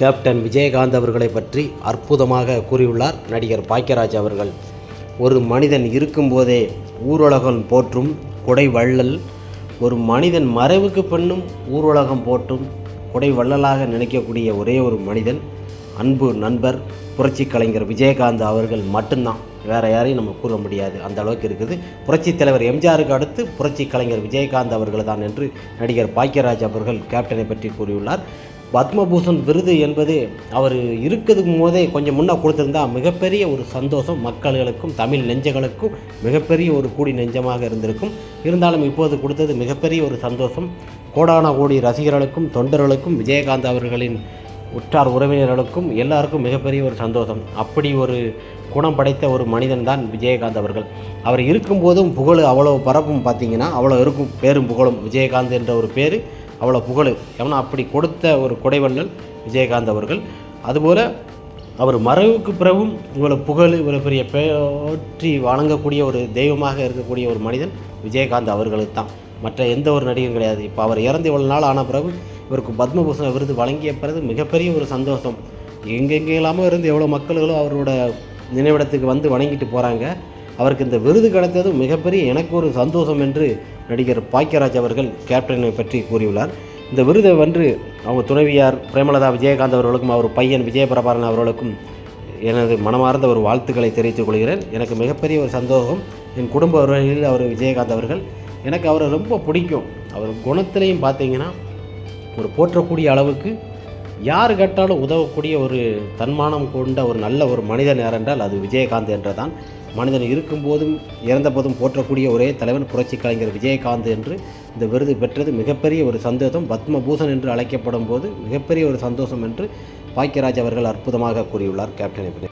Captain Vijayakanth அவர்களை பற்றி அற்புதமாக கூறியுள்ளார் நடிகர் பாக்கியராஜ் அவர்கள். ஒரு மனிதன் இருக்கும்போதே ஊருலகம் போற்றும் கொடை வள்ளல் ஒரு மனிதன் மறைவுக்கு பின்னும் ஊருலகம் போற்றும் கொடை வள்ளலாக நினைக்கக்கூடிய ஒரே ஒரு மனிதன் அன்பு நண்பர் புரட்சி கலைஞர் விஜயகாந்த் அவர்கள் மட்டும்தான். வேற யாரையும் நம்ம கூற முடியாது. அந்த அளவுக்கு இருக்குது. புரட்சி தலைவர் எம்ஜிஆருக்கு அடுத்து புரட்சி கலைஞர் விஜயகாந்த் அவர்கள் தான் என்று நடிகர் பாக்கியராஜ் அவர்கள் கேப்டனை பற்றி கூறியுள்ளார். பத்மபூஷன் விருது என்பது அவர் இருக்கிறதுக்கு போதே கொஞ்சம் முன்னே கொடுத்துருந்தா மிகப்பெரிய ஒரு சந்தோஷம் மக்கள்களுக்கும் தமிழ் நெஞ்சங்களுக்கும் மிகப்பெரிய ஒரு கூடி நெஞ்சமாக இருந்திருக்கும். இருந்தாலும் இப்போது கொடுத்தது மிகப்பெரிய ஒரு சந்தோஷம். கோடான கோடி ரசிகர்களுக்கும் தொண்டர்களுக்கும் விஜயகாந்த் அவர்களின் உற்றார் உறவினர்களுக்கும் எல்லாருக்கும் மிகப்பெரிய ஒரு சந்தோஷம். அப்படி ஒரு குணம் படைத்த ஒரு மனிதன் தான் விஜயகாந்த் அவர்கள். அவர் இருக்கும்போதும் புகழ் அவ்வளோ பரப்பும் பார்த்தீங்கன்னா அவ்வளோ இருக்கும் பேரும் புகழும் விஜயகாந்த் என்ற ஒரு பேர். அவ்வளோ புகழ். ஏன்னா அப்படி கொடுத்த ஒரு கொடைவள்ளல் விஜயகாந்த் அவர்கள். அதுபோல் அவர் மறைவுக்கு பிறகும் இவ்வளோ புகழ் இவ்வளோ பெரிய பேற்றி வழங்கக்கூடிய ஒரு தெய்வமாக இருக்கக்கூடிய ஒரு மனிதன் விஜயகாந்த் அவர்களுக்கு தான். மற்ற எந்த ஒரு நடிகரும் கிடையாது. இப்போ அவர் இறந்து இவ்வளோ நாள் ஆன பிறகு இவருக்கு பத்மபூஷண விருது வழங்கிய பிறகு மிகப்பெரிய ஒரு சந்தோஷம். எங்கெங்கெல்லாமோ இருந்து எவ்வளோ மக்கள்களும் அவரோட நினைவிடத்துக்கு வந்து வணங்கிட்டு போகிறாங்க அவருக்கு இந்த விருது கிடைத்ததும் மிகப்பெரிய எனக்கு ஒரு சந்தோஷம் என்று நடிகர் பாக்கியராஜ் அவர்கள் கேப்டனை பற்றி கூறியுள்ளார். இந்த விருதை வென்று அவங்க துணைவியார் பிரேமலதா விஜயகாந்த் அவர்களுக்கும் அவர் பையன் விஜயபிரபாரன் அவர்களுக்கும் எனது மனமார்ந்த ஒரு வாழ்த்துக்களை தெரிவித்துக் கொள்கிறேன். எனக்கு மிகப்பெரிய ஒரு சந்தோஷம் என் குடும்ப உறவுகளில் அவர் விஜயகாந்த் அவர்கள். எனக்கு அவரை ரொம்ப பிடிக்கும். அவர் குணத்திலையும் பார்த்தீங்கன்னா ஒரு போற்றக்கூடிய அளவுக்கு யார் கேட்டாலும் உதவக்கூடிய ஒரு தன்மானம் கொண்ட ஒரு நல்ல ஒரு மனிதன் யார் என்றால் அது விஜயகாந்த் என்றதான். மனிதன் இருக்கும்போதும் இறந்தபோதும் போற்றக்கூடிய ஒரே தலைவன் புரட்சி கலைஞர் விஜயகாந்த் என்று இந்த விருது பெற்றது. மிகப்பெரிய ஒரு சந்தோஷம் பத்மபூஷன் என்று அழைக்கப்படும் போது மிகப்பெரிய ஒரு சந்தோஷம் என்று பாக்கியராஜ் அவர்கள் அற்புதமாக கூறியுள்ளார் கேப்டன்